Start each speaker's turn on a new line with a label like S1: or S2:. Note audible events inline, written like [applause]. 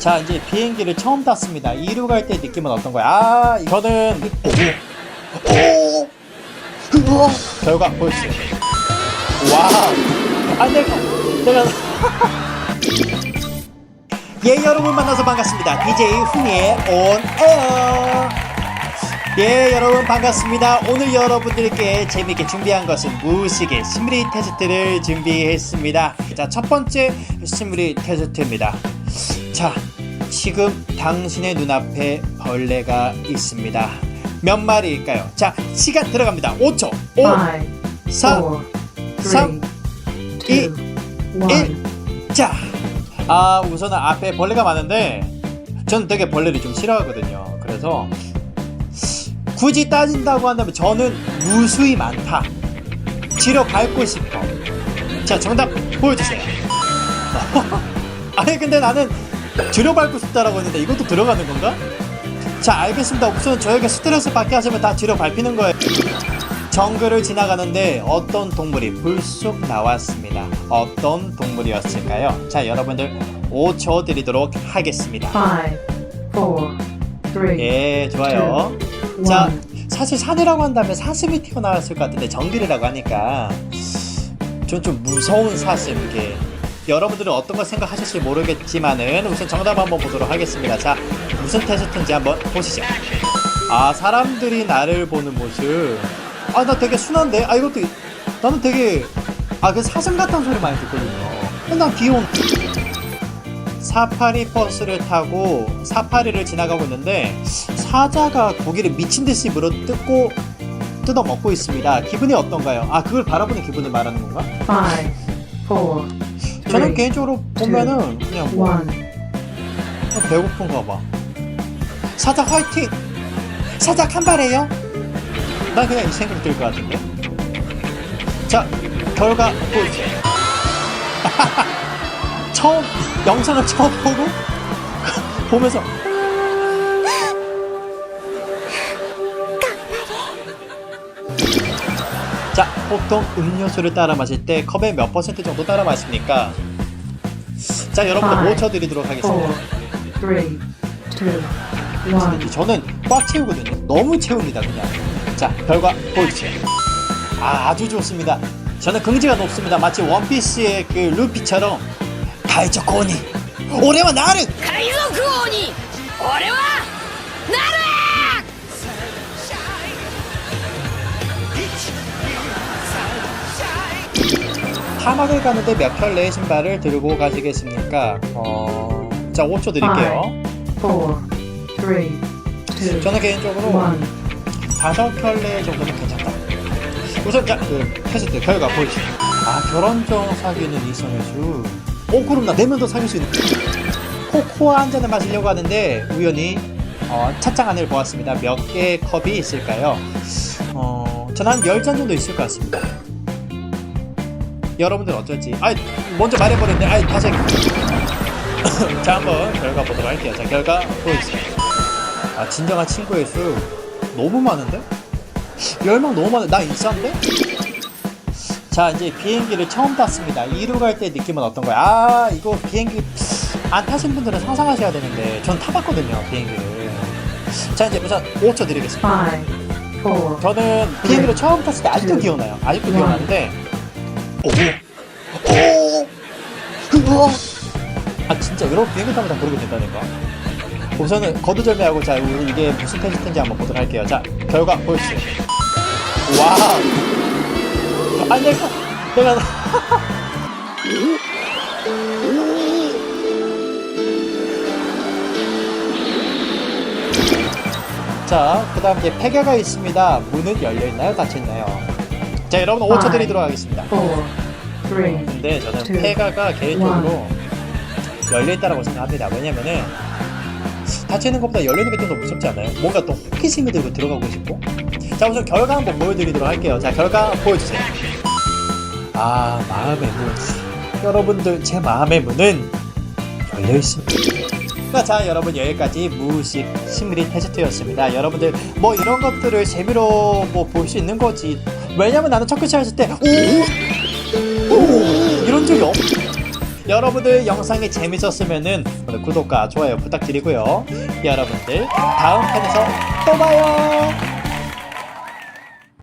S1: 자 이제 비행기를 처음 탔습니다. 이루 갈때 느낌은 어떤 거야? 아 저는 오, 오. 결과 보여주세요. 와우. 아 내가 내가 [laughs] 예 여러분 만나서 반갑습니다. DJ 훈이의 온 에어. 예 여러분 반갑습니다. 오늘 여러분들께 재밌게 준비한 것은 무식의 심리 테스트를 준비했습니다. 자 첫 번째 심리 테스트입니다. 자 지금 당신의 눈앞에 벌레가 있습니다. 몇 마리일까요? 자 시간 들어갑니다. 5초. 5,
S2: Five,
S1: 4,
S2: four,
S1: 삼,
S2: three,
S1: 이,
S2: two, one.
S1: 자, 아 우선은 앞에 벌레가 많은데 저는 되게 벌레를 좀 싫어하거든요. 그래서 굳이 따진다고 한다면 저는 무수히 많다. 지려 밟고 싶어. 자, 정답 보여주세요. [laughs] 아니 근데 나는 지려 밟고 싶다라고 했는데 이것도 들어가는 건가? 자, 알겠습니다. 우선 저에게 스트레스 받게 하시면 다 지려 밟히는 거예요. 정글을 지나가는데 어떤 동물이 불쑥 나왔습니다. 어떤 동물이었을까요? 자, 여러분들 5초 드리도록 하겠습니다.
S2: Five, four, three,
S1: 예, 좋아요. 자. 사실 산이라고 한다면 사슴이 튀어나왔을 것 같은데 정글이라고 하니까 전 좀 무서운 사슴 이게 여러분들은 어떤 걸 생각하실지 모르겠지만은 우선 정답 한번 보도록 하겠습니다. 자, 무슨 테스트인지 한번 보시죠. 아, 사람들이 나를 보는 모습. 아, 나 되게 순한데? 아, 이것도 나는 되게 아, 그 사슴 같다는 소리 많이 듣거든요. 어, 난 귀여운 사파리 버스를 타고 사파리를 지나가고 있는데 사자가 고기를 미친 듯이 물어 뜯고 뜯어 먹고 있습니다. 기분이 어떤가요? 아 그걸 바라보는 기분을 말하는 건가?
S2: Five, four,
S1: 저는
S2: three,
S1: 개인적으로 보면은 그냥 뭐
S2: one.
S1: 배고픈가 봐. 사자 화이팅! 사자 칸발해요? 난 그냥 이 생각이 들 것 같은데. 자 결과 보여주세요. [laughs] 처음 영상을 처음 보고 [laughs] 보면서 보통 음료수를 따라 마실 때 컵에 몇 퍼센트 정도 따라 마십니까? 자 여러분들 모셔드리도록 하겠습니다.
S2: 4, 3, 2, 1
S1: 저는 꽉 채우거든요. 너무 채웁니다 그냥. 자 결과 보여주세요 아, 아주 좋습니다. 저는 긍지가 높습니다. 마치 원피스의 그 루피처럼. 다이초 코니 올해와 나를!
S3: 가이소 그오니 올해와 나를!
S1: 사막을 가는데 몇 켤레의 신발을 들고 가시겠습니까? 어, 자, 5초 드릴게요. 저는 개인적으로. 다섯 켤레 정도면 괜찮다. 우선 자, 그 테스트 결과 보여주세요. 아 결혼정 사귀는 이성의 수. 오 그럼 나 내면도 사귈 수 있는. 코코아 한 잔을 마시려고 하는데 우연히 어, 찻장 안을 보았습니다. 몇 개의 컵이 있을까요? 어, 저는 한 10잔 정도 있을 것 같습니다. 여러분들 어쩔지? 아, 먼저 말해버렸네. 아, 다시. [coughs] 자, 한번 결과 보도록 할게요. 자, 결과 보여주세요. 아, 진정한 친구의 수 너무 많은데? 열명 너무 많은데? 나 인싸인데? 자, 이제 비행기를 처음 탔습니다. 이루 갈때 느낌은 어떤 거야? 아, 이거 비행기 안 타신 분들은 상상하셔야 되는데, 전 타봤거든요, 비행기를. 자, 이제 우선 5초 드리겠습니다. 저는 비행기를 처음 탔을 때 아직도
S2: 네.
S1: 기억나요. 아직도 기억나는데, 오, 오, 우와. 아, 진짜 비행기 타면 다 그러게 된다니까. 우선은 거두절미하고 자 우리 이게 무슨 테스트인지 한번 보도록 할게요. 자 결과 보여주세요. 와우. 아 내가 내가 [laughs] 자 그 다음 이제 폐가가 있습니다. 문은 열려 있나요? 닫혀 있나요? 자 여러분 5초 드리도록 하겠습니다.
S2: four, three,
S1: 근데 저는 폐가가 개인적으로 열려 있다라고 생각합니다. 왜냐면은 닫혀 있는 것보다 열려 있는 게좀더 무섭지 않나요? 뭔가 또 호기심이 들고 들어가고 싶고. 자 우선 결과 한번 보여드리도록 할게요. 자 결과 보여주세요. 아 마음의 문. 여러분들 제 마음의 문은 열려 있습니다. 자 여러분 여기까지 무식 심리 테스트였습니다. 여러분들 뭐 이런 것들을 재미로 뭐 볼 수 있는 거지. 왜냐면 나는 첫 했을 때 오. 오 이런 적이 없. 여러분들 영상이 재밌었으면은 오늘 구독과 좋아요 부탁드리고요. 여러분들 다음 편에서 또 봐요.